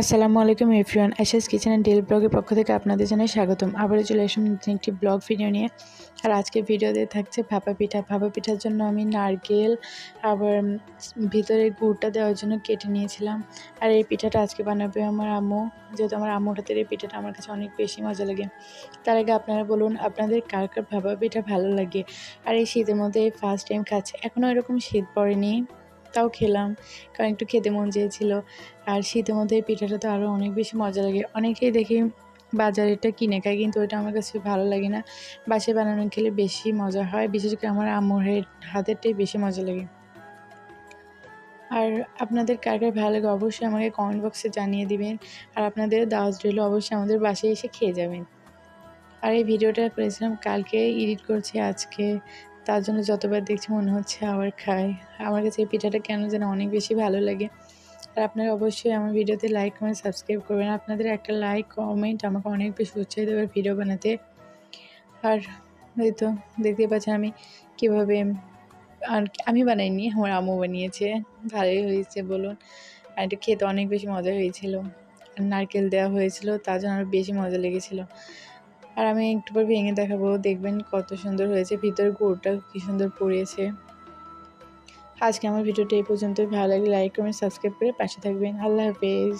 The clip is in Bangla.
আসসালামু আলাইকুম everyone SS kitchen and Dale ব্লগের পক্ষ থেকে আপনাদের জানাই স্বাগতম। আবারও চলে আসুন নতুন একটি ব্লগ ভিডিও নিয়ে। আর আজকে ভিডিওতে থাকছে ভাপা পিঠা। ভাপা পিঠার জন্য আমি নারকেল, আবার ভিতরে গুড়টা দেওয়ার জন্য কেটে নিয়েছিলাম। আর এই পিঠাটা আজকে বানাবে আমার আম্মু। যেহেতু আমার আম্মুর হাতের এই পিঠাটা আমার কাছে অনেক বেশি মজা লাগে। তার আগে আপনারা বলুন, আপনাদের কার কার ভাপা পিঠা ভালো লাগে? আর এই শীতের মধ্যে ফার্স্ট টাইম খাচ্ছে এখনও এরকম শীত পড়েনি। তাও খেলাম। কারণ একটু খেতে মন চেয়েছিল। আর শীতের মধ্যে পিঠাটা তো আরও অনেক বেশি মজা লাগে। অনেকেই দেখি বাজারেরটা কিনে খায়, কিন্তু ওইটা আমার কাছে ভালো লাগে না। বাসায় বানানো খেলে বেশি মজা হয়। বিশেষ করে আমার আম্মুর হাতেরটাই বেশি মজা লাগে। আর আপনাদের কার কার ভালো লাগে অবশ্যই আমাকে কমেন্ট বক্সে জানিয়ে দিবেন। আর আপনাদের দাওয়াত রইল অবশ্যই আমাদের বাসায় এসে খেয়ে যাবেন। আর এই ভিডিওটা করেছিলাম, কালকে এডিট করছি আজকে। তার জন্য যতবার দেখছি মনে হচ্ছে আবার খাই। আমার কাছে এই পিঠাটা কেন যেন অনেক বেশি ভালো লাগে। আর আপনারা অবশ্যই আমার ভিডিওতে লাইক কমেন্ট সাবস্ক্রাইব করবেন। আপনাদের একটা লাইক কমেন্ট আমাকে অনেক বেশি উৎসাহ দেবে ভিডিও বানাতে। আর এই তো দেখতে পাচ্ছেন আমি কীভাবে আর আমি বানাইনি, আমার আম্মু বানিয়েছে। ভালোই হয়েছে বলুন। আর এটা খেতে অনেক বেশি মজা হয়েছিল। নারকেল দেওয়া হয়েছিল, তার জন্য আরও বেশি মজা লেগেছিলো। আর আমি একটু পর ভেঙে দেখাবো। দেখবেন কত সুন্দর হয়েছে। ভিতরে গোড়টা কী সুন্দর পড়িয়েছে আজকে আমার ভিডিওটা এই পর্যন্ত ভালো লাগলে লাইক কমেন্ট সাবস্ক্রাইব করে পাশে থাকবেন। আল্লাহ হাফেজ।